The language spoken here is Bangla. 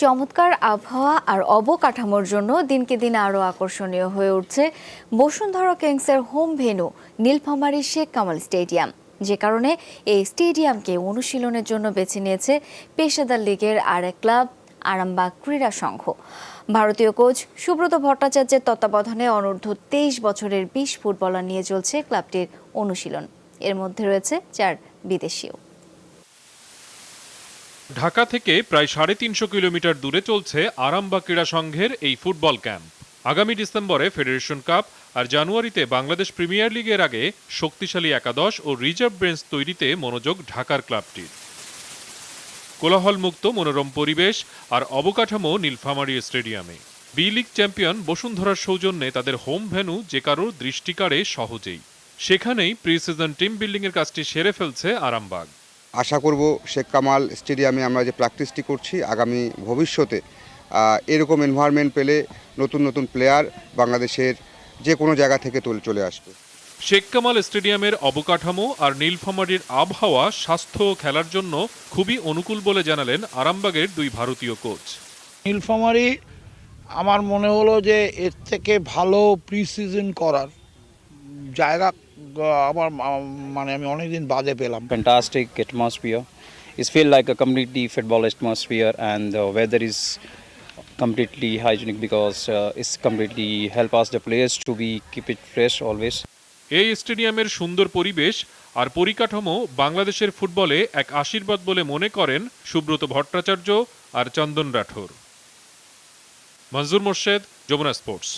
চমৎকার আবহাওয়া আর অবকাঠামোর জন্য দিনকে দিন আরও আকর্ষণীয় হয়ে উঠছে বসুন্ধরা কিংসের home venue Nilphamari Sheikh Kamal stadium. যে কারণে এই স্টেডিয়ামকে অনুশীলনের জন্য বেছে নিয়েছে পেশাদার লীগের আর এক ক্লাব, আরামবাগ ক্রীড়া সংঘ। ভারতীয় কোচ সুব্রত ভট্টাচার্যের তত্ত্বাবধানে অনূর্ধ্ব তেইশ বছরের বিশ ফুটবলার নিয়ে চলছে ক্লাবটির অনুশীলন। এর মধ্যে রয়েছে চার বিদেশিও। ঢাকা থেকে প্রায় সাড়ে তিনশো কিলোমিটার দূরে চলছে আরামবাগ ক্রীড়া সংঘের এই ফুটবল ক্যাম্প। আগামী ডিসেম্বরে ফেডারেশন কাপ আর জানুয়ারিতে বাংলাদেশ প্রিমিয়ার লিগের আগে শক্তিশালী একাদশ ও রিজার্ভ বেঞ্চ তৈরিতে মনোযোগ ঢাকার ক্লাবটির। কোলাহলমুক্ত মনোরম পরিবেশ আর অবকাঠামো নীলফামারী স্টেডিয়ামে। বি লিগ চ্যাম্পিয়ন বসুন্ধরার সৌজন্যে তাদের হোম ভেন্যু যে কারোর দৃষ্টিকারে সহজেই। সেখানেই প্রি সিজন টিম বিল্ডিংয়ের কাজটি সেরে ফেলছে আরামবাগ। আশা করব শেখ কামাল স্টেডিয়ামে আমরা যে প্র্যাকটিসটি করছি আগামী ভবিষ্যতে এরকম এনভায়রনমেন্ট পেলে নতুন নতুন প্লেয়ার বাংলাদেশের যে কোনো জায়গা থেকে তুলে চলে আসবে। শেখ কামাল স্টেডিয়ামের অবকাঠামো আর নীলফামারীর আবহাওয়া স্বাস্থ্য ও খেলার জন্য খুবই অনুকূল বলে জানালেন আরামবাগের দুই ভারতীয় কোচ নীলফামারী আমার মনে হলো যে এর থেকে ভালো প্রি সিজন করার জায়গা আমার মানে আমি অনেকদিন বাদে পেলাম। Fantastic atmosphere is feel like a community football atmosphere and the weather is completely hygienic because is completely help us the players to be keep it fresh always এই স্টেডিয়ামের সুন্দর পরিবেশ আর পরিকাঠামো বাংলাদেশের ফুটবলে এক আশীর্বাদ বলে মনে করেন সুব্রত ভট্টাচার্য আর চন্দন রাঠোর। মনজুর মোর্শেদ যমুনা স্পোর্টস।